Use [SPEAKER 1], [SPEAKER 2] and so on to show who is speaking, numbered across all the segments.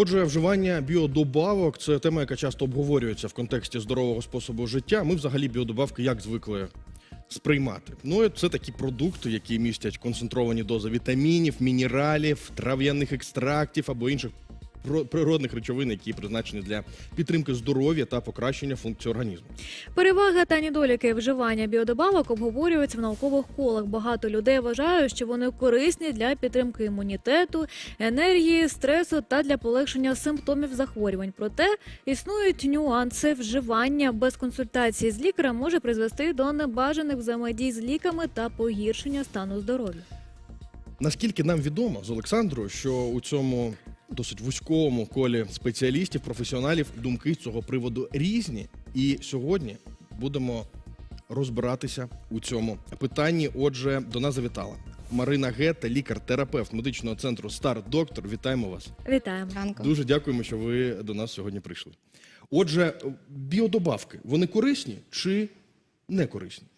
[SPEAKER 1] Отже, вживання біодобавок це тема, яка часто обговорюється в контексті здорового способу життя. Ми взагалі біодобавки як звикли сприймати. Ну це такі продукти, які містять концентровані дози вітамінів, мінералів, трав'яних екстрактів або інших природних речовин, які призначені для підтримки здоров'я та покращення функцій організму.
[SPEAKER 2] Переваги та недоліки вживання біодобавок обговорюються в наукових колах. Багато людей вважають, що вони корисні для підтримки імунітету, енергії, стресу та для полегшення симптомів захворювань. Проте існують нюанси вживання без консультації з лікарем може призвести до небажаних взаємодій з ліками та погіршення стану здоров'я.
[SPEAKER 1] Наскільки нам відомо з Олександрою, що у цьому досить вузькому колі спеціалістів, професіоналів думки з цього приводу різні. І сьогодні будемо розбиратися у цьому питанні. Отже, до нас завітала Марина Гетта, лікар-терапевт медичного центру Стар Доктор. Вітаємо вас.
[SPEAKER 2] Вітаємо.
[SPEAKER 3] Ранку.
[SPEAKER 1] Дуже дякуємо, що ви до нас сьогодні прийшли. Отже, біодобавки вони корисні чи не корисні?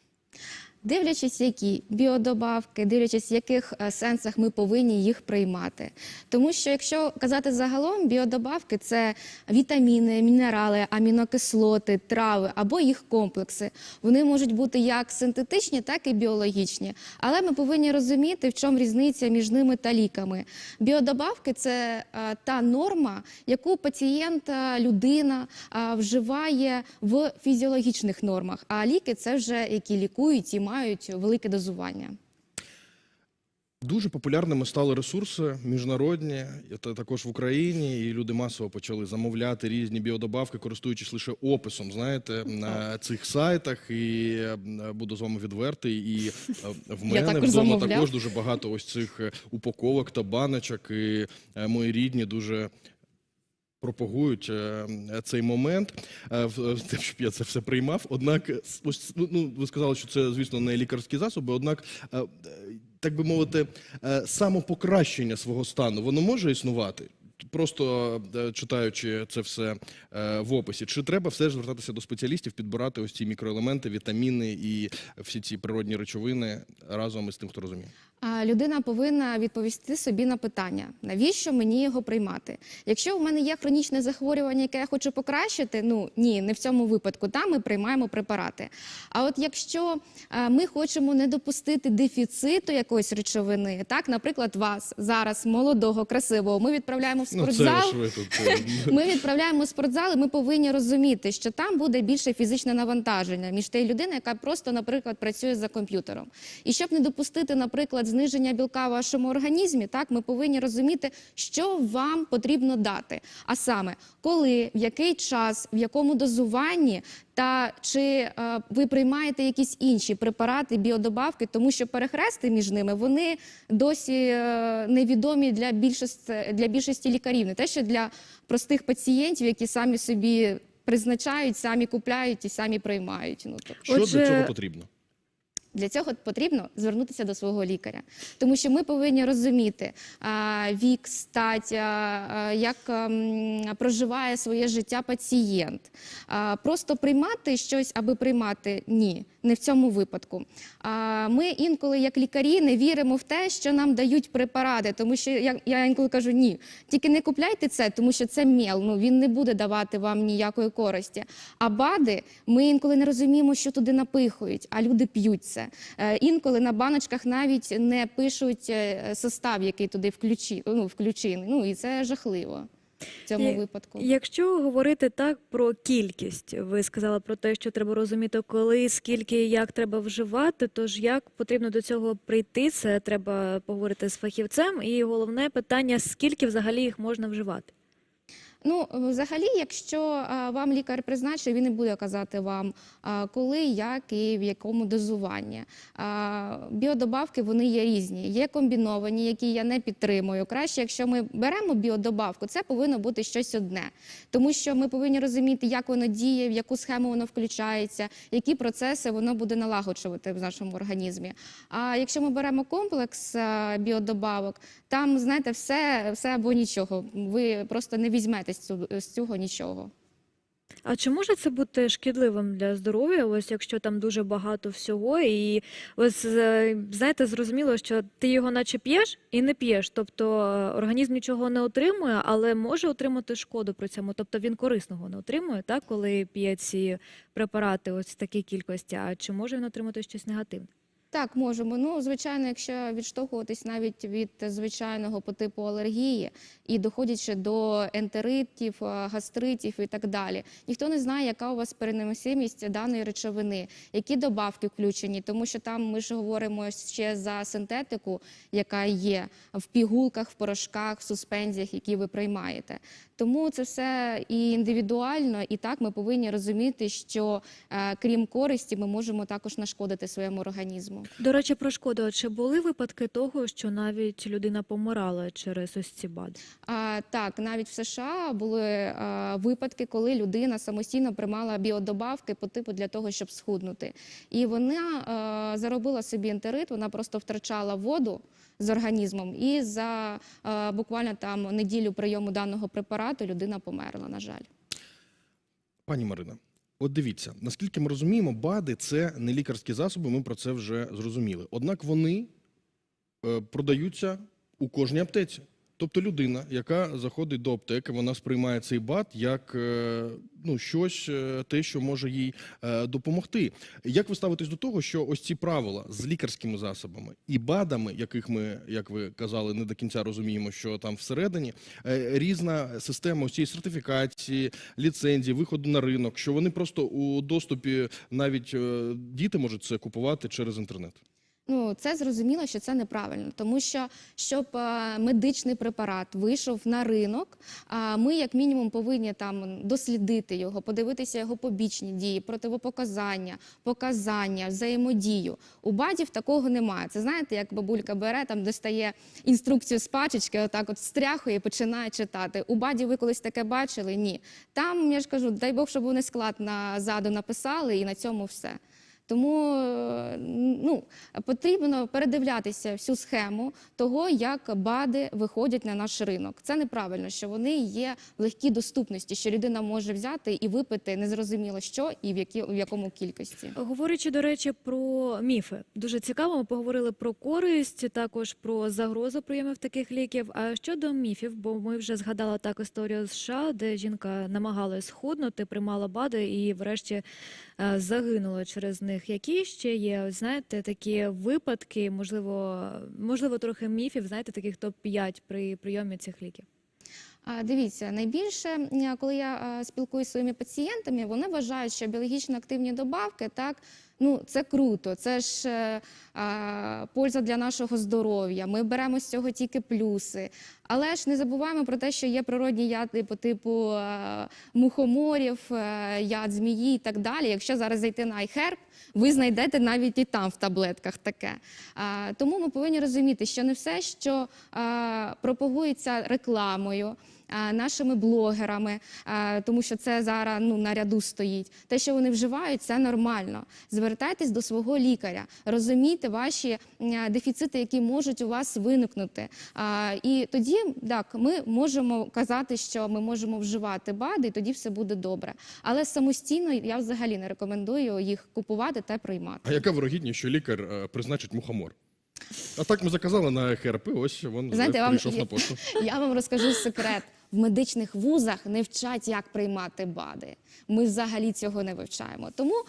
[SPEAKER 3] Дивлячись, які біодобавки, дивлячись, в яких е, сенсах ми повинні їх приймати. Тому що, якщо казати загалом, біодобавки це вітаміни, мінерали, амінокислоти, трави або їх комплекси. Вони можуть бути як синтетичні, так і біологічні. Але ми повинні розуміти, в чому різниця між ними та ліками. Біодобавки це е, та норма, яку пацієнт, е, людина вживає в фізіологічних нормах. А ліки це вже які лікують і мають велике дозування.
[SPEAKER 1] Дуже популярними стали ресурси міжнародні, та- також в Україні, і люди масово почали замовляти різні біодобавки, користуючись лише описом, знаєте, на цих сайтах. І е, буду з вами відвертий. І е, в мене
[SPEAKER 3] також
[SPEAKER 1] вдома
[SPEAKER 3] замовляв.
[SPEAKER 1] також дуже багато ось цих е, упаковок та баночок. І мої рідні дуже. Пропагують е, цей момент, е, тим, щоб я це все приймав. Однак, е, ось ну, ну ви сказали, що це звісно не лікарські засоби. Однак, е, е, так би мовити, е, самопокращення свого стану воно може існувати. Просто е, читаючи це все е, в описі, чи треба все ж звертатися до спеціалістів, підбирати ось ці мікроелементи, вітаміни і всі ці природні речовини разом із тим, хто розуміє?
[SPEAKER 3] Людина повинна відповісти собі на питання, навіщо мені його приймати? Якщо в мене є хронічне захворювання, яке я хочу покращити, ну ні, не в цьому випадку. Там ми приймаємо препарати. А от якщо е, ми хочемо не допустити дефіциту якоїсь речовини, так, наприклад, вас зараз молодого, красивого, ми відправляємо в
[SPEAKER 1] Ну, це
[SPEAKER 3] спортзал.
[SPEAKER 1] тут. е,
[SPEAKER 3] Ми відправляємо в спортзал, і ми повинні розуміти, що там буде більше фізичне навантаження між тією людиною, яка просто, наприклад, працює за комп'ютером. І щоб не допустити, наприклад, зниження білка в вашому організмі, так ми повинні розуміти, що вам потрібно дати. А саме, коли, в який час, в якому дозуванні. Та чи е, ви приймаєте якісь інші препарати, біодобавки, тому що перехрести між ними вони досі е, невідомі для більшості, для більшості лікарів, не те, що для простих пацієнтів, які самі собі призначають, самі купляють і самі приймають. Ну тобто.
[SPEAKER 1] Що
[SPEAKER 2] Отже,
[SPEAKER 1] для цього потрібно?
[SPEAKER 3] Для цього потрібно звернутися до свого лікаря, тому що ми повинні розуміти вік, стать, як ем, проживає своє життя пацієнт. Просто приймати щось, аби приймати ні, не в цьому випадку. Ми інколи, як лікарі, не віримо в те, що нам дають препарати, тому що я, інколи кажу ні, тільки не купляйте це, тому що це мел, ну він не буде давати вам ніякої користі. А БАДи ми інколи не розуміємо, що туди напихують, а люди п'ють це. Е, Інколи на баночках навіть не пишуть е, состав, який туди ну, включений. Ну і це жахливо в цьому
[SPEAKER 2] І-
[SPEAKER 3] випадку.
[SPEAKER 2] Якщо говорити так про кількість, ви сказали про те, що треба розуміти, коли, скільки, і як треба вживати. Тож як потрібно до цього прийти, це треба поговорити з фахівцем. І головне питання: скільки взагалі їх можна вживати?
[SPEAKER 3] Ну, взагалі, якщо вам лікар призначив, він не буде казати вам, коли, як і в якому дозуванні. Біодобавки вони є різні. Є комбіновані, які я не підтримую. Краще, якщо ми беремо біодобавку, це повинно бути щось одне, тому що ми повинні розуміти, як воно діє, в яку схему воно включається, які процеси воно буде налагоджувати в нашому організмі. А якщо ми беремо комплекс біодобавок, там знаєте, все, все або нічого. Ви просто не візьмете з з цього нічого.
[SPEAKER 2] А чи може це бути шкідливим для здоров'я, ось якщо там дуже багато всього, і ось е, знаєте, зрозуміло, що ти його наче п'єш і не п'єш. Тобто е, організм нічого не отримує, але може отримати шкоду при цьому. Тобто він корисного не отримує, так, коли п'є ці препарати ось в такій кількості. А чи може він отримати щось негативне?
[SPEAKER 3] Так, можемо. Ну, звичайно, якщо відштовхуватись навіть від звичайного по типу алергії і доходячи до ентеритів, е, гастритів і так далі. Ніхто не знає, яка у вас переносимість даної речовини, які добавки включені, тому що там ми ж говоримо ще за синтетику, яка є в пігулках, в порошках, в суспензіях, які ви приймаєте. Тому це все і індивідуально, і так ми повинні розуміти, що е, крім користі, ми можемо також нашкодити своєму організму.
[SPEAKER 2] До речі, про шкоду. Чи були випадки того, що навіть людина помирала через ось ці БАДи?
[SPEAKER 3] А, так, навіть в США були а, випадки, коли людина самостійно приймала біодобавки по типу для того, щоб схуднути. І вона а, заробила собі ентерит, вона просто втрачала воду з організмом, і за а, буквально там неділю прийому даного препарату людина померла, на жаль.
[SPEAKER 1] Пані Марина, от дивіться, наскільки ми розуміємо, БАДи це не лікарські засоби, ми про це вже зрозуміли. Однак вони е, продаються у кожній аптеці. Тобто людина, яка заходить до аптеки, вона сприймає цей БАД як е, ну, щось, е, те, що може їй е, допомогти. Як ви ставитесь до того, що ось ці правила з лікарськими засобами і БАДами, яких ми, як ви казали, не до кінця розуміємо, що там всередині, різна система ось цієї сертифікації, ліцензії, виходу на ринок, що вони просто у доступі навіть діти можуть це купувати через інтернет.
[SPEAKER 3] Ну, це зрозуміло, що це неправильно, тому що щоб е, медичний препарат вийшов на ринок, ми як мінімум повинні там дослідити його, подивитися його побічні дії, противопоказання, показання, взаємодію. У бадів такого немає. Це знаєте, як бабулька бере, там достає інструкцію з пачечки, отак от стряхує і починає читати. У баді ви колись таке бачили? Ні. Там я ж кажу, дай Бог, щоб вони склад назаду написали, і на цьому все. Тому е, ну, потрібно передивлятися всю схему того, як БАДи виходять на наш ринок. Це неправильно, що вони є в легкій доступності, що людина може взяти і випити незрозуміло що і в, які, в якому кількості.
[SPEAKER 2] Говорячи, до речі, про міфи, дуже цікаво. Ми поговорили про користь, також про загрозу прийомів таких ліків. А щодо міфів, бо ми вже згадали так історію з США, де жінка намагалась схуднути, приймала БАДи і, врешті, е, загинула через них. Які ще є, знаєте, такі випадки, можливо, можливо, трохи міфів, знаєте, таких топ 5 при прийомі цих ліків.
[SPEAKER 3] Дивіться, найбільше, коли я спілкуюся зі своїми пацієнтами, вони вважають, що біологічно активні добавки, так, ну це круто, це ж е, а, польза для нашого здоров'я. Ми беремо з цього тільки плюси. Але ж не забуваємо про те, що є природні яди по типу е, мухоморів, е, яд змії і так далі. Якщо зараз зайти на iHerb, ви знайдете навіть і там в таблетках таке. Тому ми повинні розуміти, що не все, що пропагується рекламою. А, Нашими блогерами, тому що це зараз ну на ряду стоїть. Те, що вони вживають, це нормально. Звертайтесь до свого лікаря, розумійте ваші дефіцити, які можуть у вас виникнути. І тоді так ми можемо казати, що ми можемо вживати БАДи, і тоді все буде добре. Але самостійно я взагалі не рекомендую їх купувати та приймати.
[SPEAKER 1] А яка вирогідність, що лікар е, призначить мухомор? А так ми заказали на ХРП, ось він
[SPEAKER 3] Знаєте, вам
[SPEAKER 1] прийшов на пошту.
[SPEAKER 3] Я вам розкажу секрет. В медичних вузах не вчать, як приймати БАДи. Ми взагалі цього не вивчаємо. Тому е,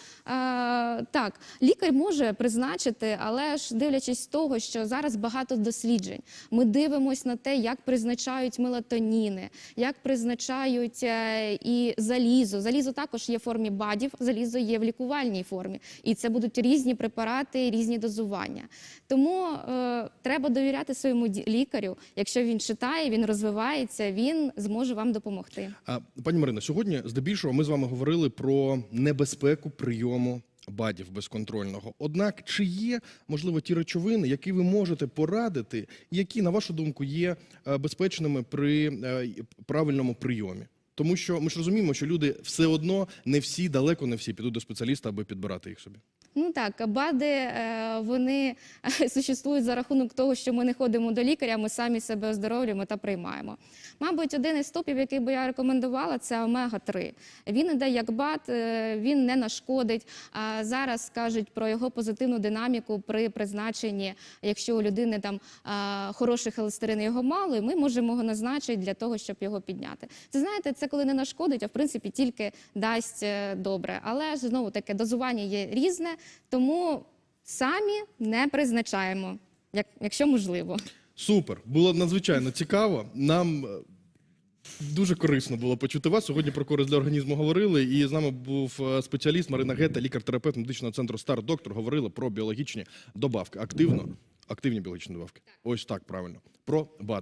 [SPEAKER 3] так, лікар може призначити, але ж дивлячись того, що зараз багато досліджень. Ми дивимося на те, як призначають мелатоніни, як призначають е, і залізо. Залізо також є в формі БАДів, залізо є в лікувальній формі. І це будуть різні препарати, різні дозування. Тому е, треба довіряти своєму лікарю. Якщо він читає, він розвивається, він зможе вам допомогти.
[SPEAKER 1] А, пані Марина, сьогодні здебільшого ми з вами говорили про небезпеку прийому бадів безконтрольного. Однак, чи є можливо ті речовини, які ви можете порадити, які, на вашу думку, є е, безпечними при е, правильному прийомі? Тому що ми ж розуміємо, що люди все одно не всі, далеко не всі підуть до спеціаліста, аби підбирати їх собі.
[SPEAKER 3] Ну так, БАДи е, вони существують за рахунок того, що ми не ходимо до лікаря, ми самі себе оздоровлюємо та приймаємо. Мабуть, один із топів, який би я рекомендувала, це омега-3. Він іде як БАД, е, він не нашкодить. А зараз кажуть про його позитивну динаміку при призначенні, якщо у людини там хороший холестерин, його мало, і ми можемо його назначити для того, щоб його підняти. Це знаєте, це коли не нашкодить, а в принципі тільки дасть е, добре. Але ж знову таке дозування є різне, тому самі не призначаємо, як, якщо можливо.
[SPEAKER 1] Супер, було надзвичайно цікаво. Нам е, дуже корисно було почути вас. Сьогодні про користь для організму говорили. І з нами був е, спеціаліст Марина Гета, лікар-терапевт медичного центру Стар Доктор. Говорили про біологічні добавки. Активно, активні біологічні добавки. Ось так правильно. Про БАДи.